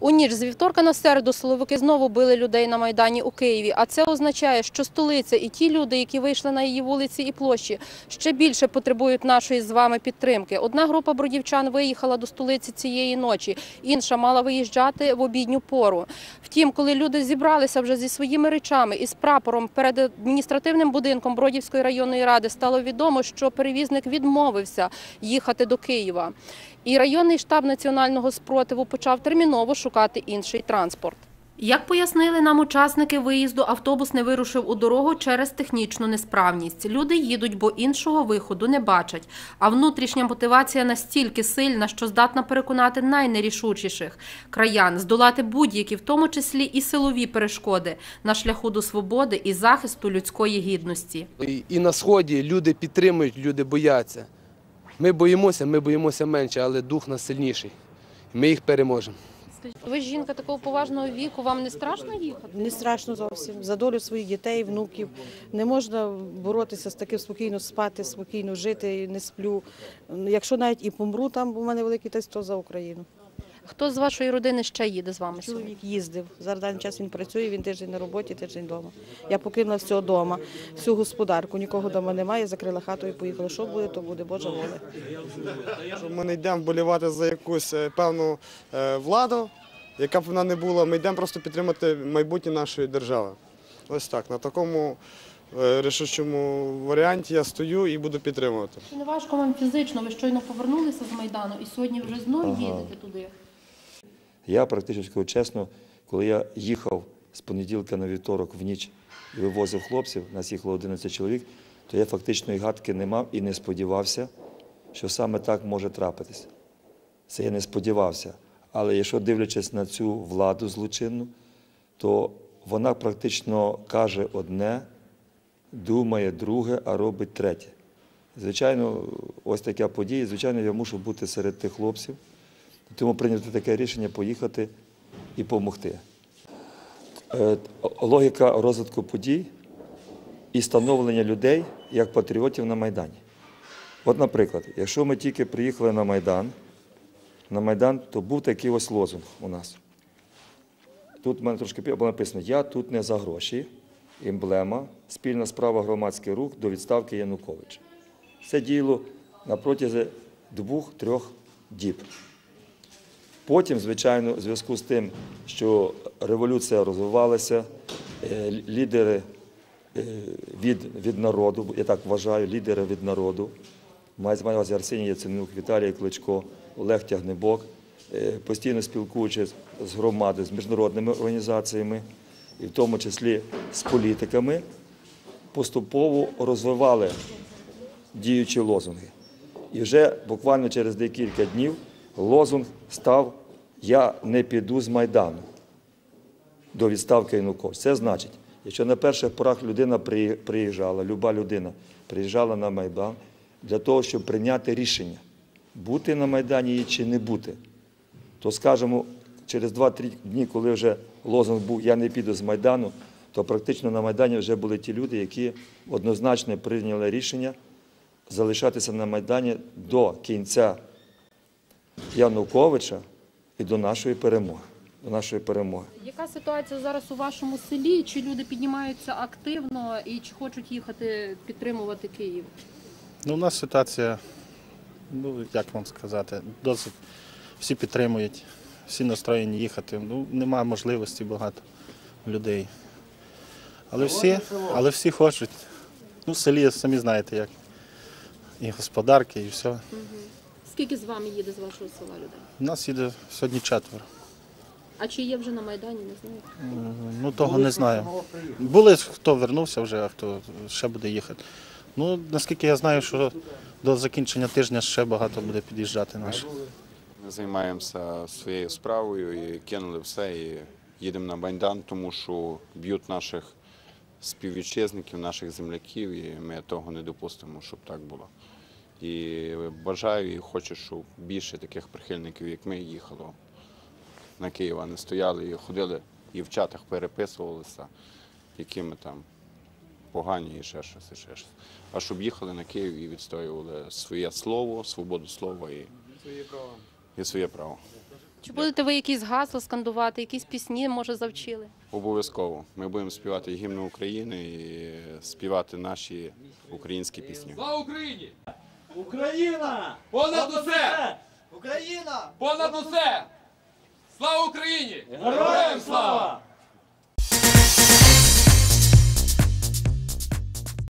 У ніч з вівторка на середу силовики знову били людей на Майдані у Києві. А це означає, що столиця і ті люди, які вийшли на її вулиці і площі, ще більше потребують нашої з вами підтримки. Одна група бродівчан виїхала до столиці цієї ночі, інша мала виїжджати в обідню пору. Втім, коли люди зібралися вже зі своїми речами і з прапором перед адміністративним будинком Бродівської районної ради, стало відомо, що перевізник відмовився їхати до Києва. І районний штаб національного спротиву почав терміново шукати інший транспорт. Як пояснили нам учасники виїзду, автобус не вирушив у дорогу через технічну несправність. Люди їдуть, бо іншого виходу не бачать. А внутрішня мотивація настільки сильна, що здатна переконати найнерішучіших краян здолати будь-які, в тому числі і силові перешкоди на шляху до свободи і захисту людської гідності. І, на сході люди підтримують, люди бояться. Ми боїмося, ми боїмося менше, але дух нас сильніший. Ми їх переможемо. Ви жінка такого поважного віку, вам не страшно їхати? Не страшно зовсім. За долю своїх дітей, внуків. Не можна боротися з таким спокійно спати, спокійно жити, не сплю. Якщо навіть і помру, там бо в мене великий тест, то за Україну. Хто з вашої родини ще їде з вами? сьогодні? Чоловік їздив. Зараз даний час він працює, він тиждень на роботі, тиждень вдома. Я покинула все вдома, всю господарку, нікого вдома немає, закрила хату і поїхала. Що буде, то буде, Божа воля. Що Ми не йдемо вболівати за якусь е, певну е, владу, яка б вона не була. Ми йдемо просто підтримати майбутнє нашої держави. Ось так. На такому е, рішучому варіанті я стою і буду підтримувати. Чи не важко вам фізично? Ви щойно повернулися з Майдану і сьогодні вже знову Ага. їдете туди. Я практично скажу чесно, коли я їхав з понеділка на вівторок в ніч і вивозив хлопців, нас їхало 11 чоловік, то я фактично і гадки не мав і не сподівався, що саме так може трапитись. Це я не сподівався. Але якщо дивлячись на цю владу злочинну, то вона практично каже одне, думає друге, а робить третє. Звичайно, ось така подія. Звичайно, я мушу бути серед тих хлопців. Тому прийнято таке рішення поїхати і допомогти. Е, Логіка розвитку подій і становлення людей як патріотів на Майдані. От, наприклад, якщо ми тільки приїхали на Майдан, на Майдан, то був такий ось лозунг у нас. Тут в мене трошки було написано Я тут не за гроші, емблема, спільна справа громадський рух до відставки Януковича. Це діяло на протязі двох-трьох діб. Потім, звичайно, в зв'язку з тим, що революція розвивалася, е, лідери е, від, від народу, я так вважаю, лідери від народу, маю на увазі Арсеній Яценюк, Віталій Кличко, Олег Тягнебок, е, постійно спілкуючись з громадою, з міжнародними організаціями, і в тому числі з політиками, поступово розвивали діючі лозунги. І вже буквально через декілька днів лозунг став Я не піду з Майдану до відставки Януковича. Це значить, якщо на перших порах людина приїжджала, люба людина приїжджала на Майдан для того, щоб прийняти рішення, бути на Майдані чи не бути, то скажімо, через 2-3 дні, коли вже лозунг був Я не піду з Майдану, то практично на Майдані вже були ті люди, які однозначно прийняли рішення залишатися на Майдані до кінця Януковича і до нашої перемоги. До нашої перемоги. Яка ситуація зараз у вашому селі? Чи люди піднімаються активно і чи хочуть їхати підтримувати Київ? Ну, у нас ситуація, ну як вам сказати, досить всі підтримують, всі настроєні їхати. Ну, немає можливості багато людей. Але всі, але всі хочуть. Ну, в селі самі знаєте як. І господарки, і все. Скільки з вами їде з вашого села людей? У нас їде сьогодні четверо. А чи є вже на Майдані, не знаєте? Ну, того не знаю. Були, хто вернувся вже, а хто ще буде їхати. Ну, наскільки я знаю, що до закінчення тижня ще багато буде під'їжджати наших. Ми займаємося своєю справою і кинули все і їдемо на Майдан, тому що б'ють наших співвітчизників, наших земляків, і ми того не допустимо, щоб так було. І бажаю і хочу, щоб більше таких прихильників, як ми, їхало на Києва. не стояли і ходили і в чатах переписувалися, які ми там погані і ще щось, і ще щось. А щоб їхали на Київ і відстоювали своє слово, свободу слова і своє право. І своє право. Чи будете ви якісь гасла скандувати, якісь пісні, може, завчили? Обов'язково. Ми будемо співати гімн України і співати наші українські пісні. Слава Україні! Україна! Понад усе! Україна! Понад усе! Слава Україні! Героям слава!